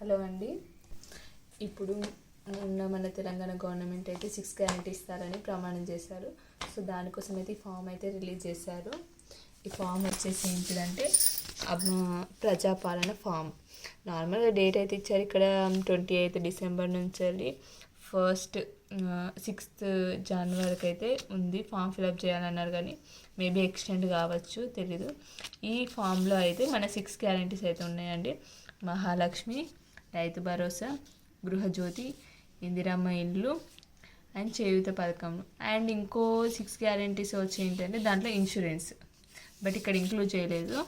Hello అండి. ఇప్పుడు ఉన్న మన తెలంగాణ గవర్నమెంట్ అయితే సిక్స్ గ్యారెంటీ ఇస్తారని ప్రమాణం చేశారు. సో దానికోసం అయితే ఈ ఫామ్ అయితే రిలీజ్ చేశారు. ఈ ఫామ్ వచ్చేసి ఏంటిదంటే ప్రజాపాలన ఫామ్. నార్మల్గా డేట్ అయితే ఇచ్చారు ఇక్కడ ట్వంటీ ఎయిత్ డిసెంబర్ నుంచి వెళ్ళి ఫస్ట్ సిక్స్త్ జనవరికి అయితే ఉంది ఫామ్ ఫిలప్ చేయాలన్నారు కానీ మేబీ ఎక్స్టెండ్ కావచ్చు తెలీదు. ఈ ఫామ్లో అయితే మన సిక్స్ గ్యారంటీస్ అయితే ఉన్నాయండి. మహాలక్ష్మి రైతు భరోసా గృహజ్యోతి ఇందిరమ్మ ఇండ్లు అండ్ చేయూత పథకం. అండ్ ఇంకో సిక్స్ గ్యారంటీస్ వచ్చి ఏంటంటే దాంట్లో ఇన్సూరెన్స్. బట్ ఇక్కడ ఇంక్లూడ్ చేయలేదు.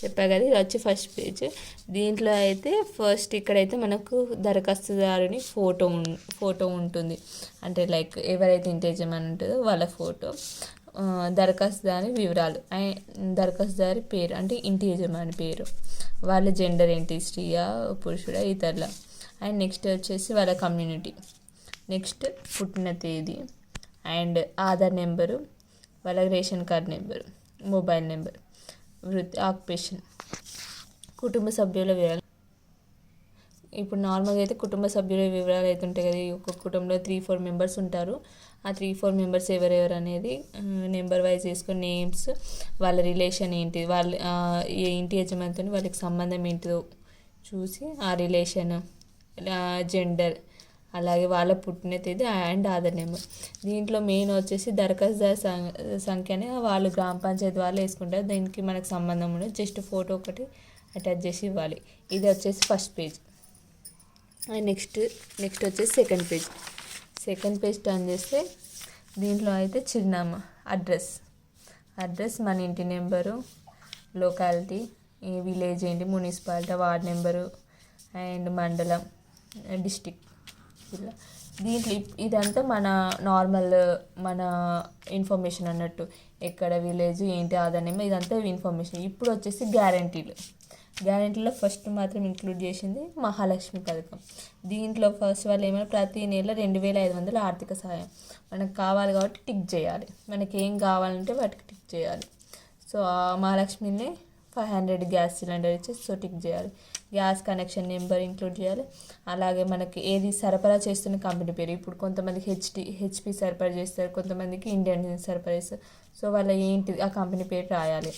చెప్పా కదా ఇది వచ్చి ఫస్ట్ పేజ్. దీంట్లో అయితే ఫస్ట్ ఇక్కడైతే మనకు దరఖాస్తుదారుని ఫోటో ఫోటో ఉంటుంది. అంటే లైక్ ఎవరైతే ఇంటి యజమాని ఉంటుందో వాళ్ళ ఫోటో. దరఖాస్తుదారి వివరాలు. అండ్ దరఖాస్తుదారి పేరు అంటే ఇంటి యజమాని పేరు. వాళ్ళ జెండర్ ఏంటి స్త్రీయా పురుషుడా ఇతరుల. అండ్ నెక్స్ట్ వచ్చేసి వాళ్ళ కమ్యూనిటీ నెక్స్ట్ పుట్టిన తేదీ. అండ్ ఆధార్ నెంబరు వాళ్ళ ration card number mobile number వృత్తి ఆక్యుపేషన్. కుటుంబ సభ్యుల వివరాలు ఇప్పుడు నార్మల్గా అయితే కుటుంబ సభ్యుల వివరాలు అయితే ఉంటాయి కదా. ఒక్కొక్క కుటుంబంలో త్రీ ఫోర్ మెంబర్స్ ఉంటారు. ఆ త్రీ ఫోర్ మెంబర్స్ ఎవరెవరు అనేది నెంబర్ వైజ్ చేసుకుని నేమ్స్ వాళ్ళ రిలేషన్ ఏంటి వాళ్ళ ఏ ఇంటి యజమానితో వాళ్ళకి సంబంధం ఏంటిదో చూసి ఆ రిలేషన్ జెండర్ అలాగే వాళ్ళ పుట్టిన తేదీ అండ్ ఆధార్ నెంబర్ దీంట్లో మెయిన్ వచ్చేసి దరఖాస్తుదారు సం- సంఖ్యని వాళ్ళు గ్రామ పంచాయతీ వాళ్ళు వేసుకుంటారు. దీనికి మనకు సంబంధం ఉండదు. జస్ట్ ఫోటో ఒకటి అటాచ్ చేసి ఇవ్వాలి. ఇది వచ్చేసి ఫస్ట్ పేజ్ నెక్స్ట్ నెక్స్ట్ వచ్చేసి second page second page turn చేస్తే దీంట్లో అయితే చిరునామా అడ్రస్ అడ్రస్ మన ఇంటి నెంబరు లొకాలిటీ ఈ విలేజ్ ఏంటి మున్సిపాలిటీ వార్డ్ నెంబరు అండ్ మండలం డిస్టిక్ ఇలా. దీంట్లో ఇప్- ఇదంతా మన నార్మల్ మన ఇన్ఫర్మేషన్ అన్నట్టు. ఎక్కడ విలేజ్ ఏంటి ఆధార్ నెంబర్ ఇదంతా ఇన్ఫర్మేషన్ ఇప్పుడు వచ్చేసి గ్యారంటీలు గ్యారెంటీలో ఫస్ట్ మాత్రం ఇంక్లూడ్ చేసింది మహాలక్ష్మి పథకం. దీంట్లో ఫస్ట్ వాళ్ళు ఏమైనా ప్రతి నెల రెండు వేల ఐదు వందల ఆర్థిక సహాయం. మనకు కావాలి కాబట్టి టిక్ చేయాలి. మనకి ఏం కావాలంటే వాటికి టిక్ చేయాలి. సో ఆ మహాలక్ష్మిని ఫైవ్ హండ్రెడ్ గ్యాస్ సిలిండర్ ఇచ్చి సో టిక్ చేయాలి. గ్యాస్ కనెక్షన్ నెంబర్ ఇంక్లూడ్ చేయాలి. అలాగే మనకి ఏది సరఫరా చేస్తున్న కంపెనీ పేరు. ఇప్పుడు కొంతమందికి హెచ్డి హెచ్పి సరఫరా చేస్తారు. కొంతమందికి ఇండియన్ సరఫరా చేస్తారు. సో వాళ్ళ ఏంటి ఆ కంపెనీ పేరు రాయాలి.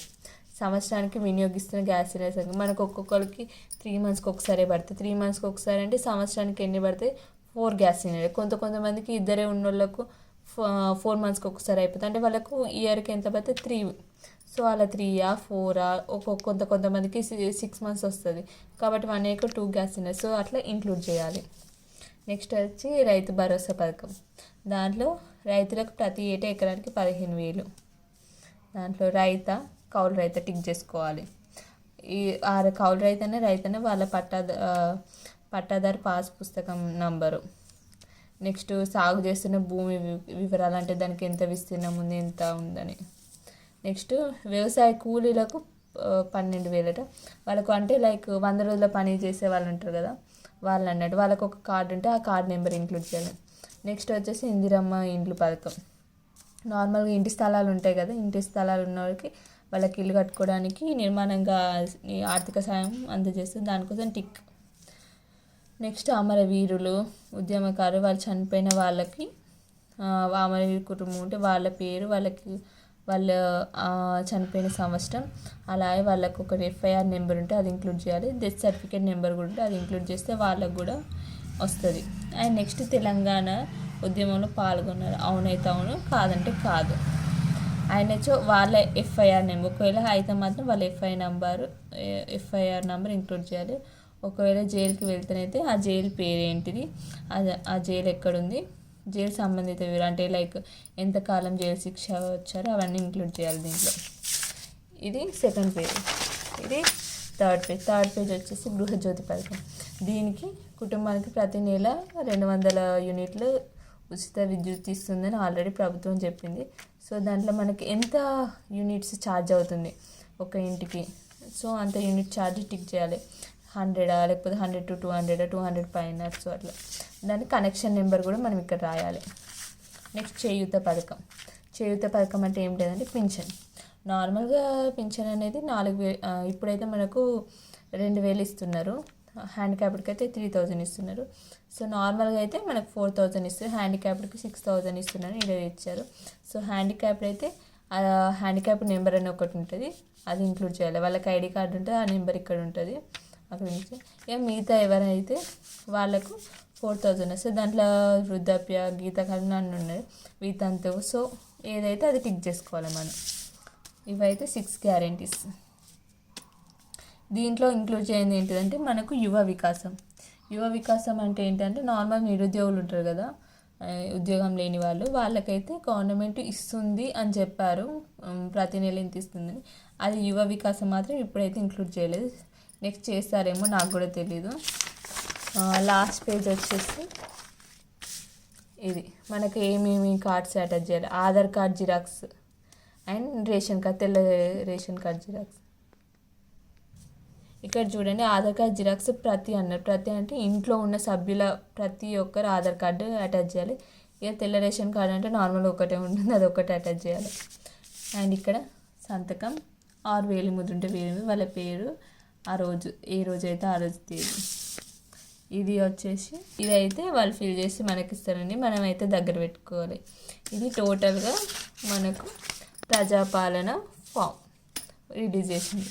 సంవత్సరానికి వినియోగిస్తున్న గ్యాస్ సిలిండర్ సంఖ్య మనకు ఒక్కొక్కరికి త్రీ మంత్స్కి ఒకసారి పడుతుంది. త్రీ మంత్స్కి ఒకసారి అంటే సంవత్సరానికి ఎన్ని పడతాయి? Four gas cylinder. కొంత కొంతమందికి ఇద్దరే ఉన్న వాళ్ళకు ఫోర్ మంత్స్కి ఒకసారి అయిపోతుంది. అంటే వాళ్ళకు ఇయర్కి ఎంత పడితే త్రీ సో అలా త్రీయా ఫోరా ఒక్కొక్క కొంత కొంతమందికి సిక్స్ మంత్స్ వస్తుంది. కాబట్టి వన్ ఇయర్కి టూ గ్యాస్ సిలిండర్. సో అట్లా ఇంక్లూడ్ చేయాలి. నెక్స్ట్ వచ్చి రైతు భరోసా పథకం. దాంట్లో రైతులకు ప్రతి ఏటా ఎకరానికి పదిహేను వేలు. దాంట్లో రైత కౌలు రైత టిక్ చేసుకోవాలి. ఈ ఆ కౌలు రైతనే రైతనే వాళ్ళ పట్టాద పట్టాదారు పాస్ పుస్తకం నంబరు. నెక్స్ట్ సాగు చేస్తున్న భూమి వి- వివరాలు అంటే దానికి ఎంత విస్తీర్ణం ఉంది ఎంత ఉందని. నెక్స్ట్ వ్యవసాయ కూలీలకు పన్నెండు వేలట. వాళ్ళకు అంటే లైక్ వంద రోజుల పని చేసే వాళ్ళు ఉంటారు కదా వాళ్ళు అన్నట్టు వాళ్ళకు ఒక కార్డు ఉంటే ఆ కార్డు నెంబర్ ఇంక్లూడ్ చేయాలి. నెక్స్ట్ వచ్చేసి ఇందిరమ్మ ఇండ్లు పథకం. నార్మల్గా ఇంటి స్థలాలు ఉంటాయి కదా ఇంటి స్థలాలు ఉన్న వాళ్ళకి వాళ్ళకి ఇల్లు కట్టుకోవడానికి నిర్మాణంగా ఆర్థిక సాయం అందజేస్తుంది. దానికోసం టిక్. నెక్స్ట్ అమరవీరులు ఉద్యమకారులు వాళ్ళు చనిపోయిన వాళ్ళకి అమరవీరు కుటుంబం ఉంటే వాళ్ళ పేరు వాళ్ళకి వాళ్ళ చనిపోయిన సంవత్సరం అలాగే వాళ్ళకు ఒక ఎఫ్ఐఆర్ నెంబర్ ఉంటే అది ఇంక్లూడ్ చేయాలి. డెత్ సర్టిఫికేట్ నెంబర్ కూడా ఉంటే అది ఇంక్లూడ్ చేస్తే వాళ్ళకు కూడా వస్తుంది. అండ్ నెక్స్ట్ తెలంగాణ ఉద్యమంలో పాల్గొన్నారు. అవునైతే అవును కాదంటే కాదు. ఆయన వాళ్ళ ఎఫ్ఐఆర్ నెంబర్ ఒకవేళ అయితే మాత్రం వాళ్ళ F I number FIR number include చేయాలి. ఒకవేళ జైలుకి వెళ్తేనైతే ఆ జైలు పేరు ఏంటిది ఆ జైలు ఎక్కడుంది? జైలు సంబంధిత వివరాలు అంటే లైక్ ఎంతకాలం జైలు శిక్ష వచ్చారో అవన్నీ ఇంక్లూడ్ చేయాలి దీంట్లో. ఇది సెకండ్ పేజ్ ఇది థర్డ్ పేజ్ థర్డ్ పేజ్ వచ్చేసి గృహజ్యోతి పథకం. దీనికి కుటుంబానికి ప్రతి నెల రెండు వందల యూనిట్లు ఉచిత విద్యుత్ ఇస్తుందని ఆల్రెడీ ప్రభుత్వం చెప్పింది. సో దాంట్లో మనకి ఎంత యూనిట్స్ ఛార్జ్ అవుతుంది ఒక ఇంటికి? సో అంత యూనిట్ ఛార్జ్ టిక్ చేయాలి. హండ్రెడా? లేకపోతే హండ్రెడ్ టు టూ హండ్రెడా? టూ హండ్రెడ్ పైన? సో అట్లా. దాని కనెక్షన్ నెంబర్ కూడా మనం ఇక్కడ రాయాలి. నెక్స్ట్ చేయూత పథకం. చేయూత పథకం అంటే ఏం లేదంటే పింఛన్. నార్మల్గా పింఛన్ అనేది నాలుగు వే ఇప్పుడైతే మనకు రెండు వేలు ఇస్తున్నారు. హ్యాండిక్యాప్డ్కి అయితే త్రీ థౌజండ్ ఇస్తున్నారు. సో నార్మల్గా అయితే మనకు ఫోర్ థౌజండ్ ఇస్తారు. హ్యాండిక్యాప్డ్కి సిక్స్ థౌజండ్ ఇస్తున్నారు ఇక్కడ ఇచ్చారు. సో హ్యాండిక్యాప్డ్ అయితే హ్యాండిక్యాప్ నెంబర్ అని ఒకటి ఉంటుంది. అది ఇంక్లూడ్ చేయాలి. వాళ్ళకి ఐడి కార్డు ఉంటుంది ఆ నెంబర్ ఇక్కడ ఉంటుంది. అక్కడ నుంచి. ఇక మిగతా ఎవరైతే వాళ్ళకు ఫోర్ థౌజండ్ వస్తుంది దాంట్లో వృద్ధాప్య గీత కార్డు అన్నీ ఉన్నాయి వీతంతు. సో ఏదైతే అది టిక్ చేసుకోవాలి మనం. ఇవైతే సిక్స్ గ్యారంటీస్. దీంట్లో ఇంక్లూడ్ చేయండి ఏంటిదంటే మనకు యువ వికాసం. యువ వికాసం అంటే ఏంటంటే నార్మల్ నిరుద్యోగులు ఉంటారు కదా ఉద్యోగం లేని వాళ్ళు వాళ్ళకైతే గవర్నమెంట్ ఇస్తుంది అని చెప్పారు. ప్రతి నెల ఇంత ఇస్తుందని అది యువ వికాసం మాత్రం ఇప్పుడైతే ఇంక్లూడ్ చేయలేదు. నెక్స్ట్ చేస్తారేమో నాకు కూడా తెలీదు. లాస్ట్ పేజ్ వచ్చేసి ఇది. మనకి ఏమేమి కార్డ్స్ అటాచ్ చేయాలి? Aadhaar card xerox and ration card తెల్ల రేషన్ కార్డ్ జిరాక్స్ ఇక్కడ చూడండి ఆధార్ కార్డ్ జిరాక్స్ ప్రతి అన్నారు ప్రతి అంటే ఇంట్లో ఉన్న సభ్యుల ప్రతి ఒక్కరు ఆధార్ కార్డు అటాచ్ చేయాలి. ఇక తెల్ల రేషన్ కార్డు అంటే నార్మల్ ఒకటే ఉంటుంది అది ఒకటి అటాచ్ చేయాలి. అండ్ ఇక్కడ సంతకం ఆరు వేలు ముద్ర ఉంటే వేలు వాళ్ళ పేరు ఆ రోజు ఏ రోజు అయితే ఆ రోజు తేదీ. ఇది వచ్చేసి ఇదైతే వాళ్ళు ఫిల్ చేసి మనకి ఇస్తారండి మనం అయితే దగ్గర పెట్టుకోవాలి. ఇది టోటల్గా మనకు ప్రజాపాలన ఫామ్ రిలీజ్ చేసింది.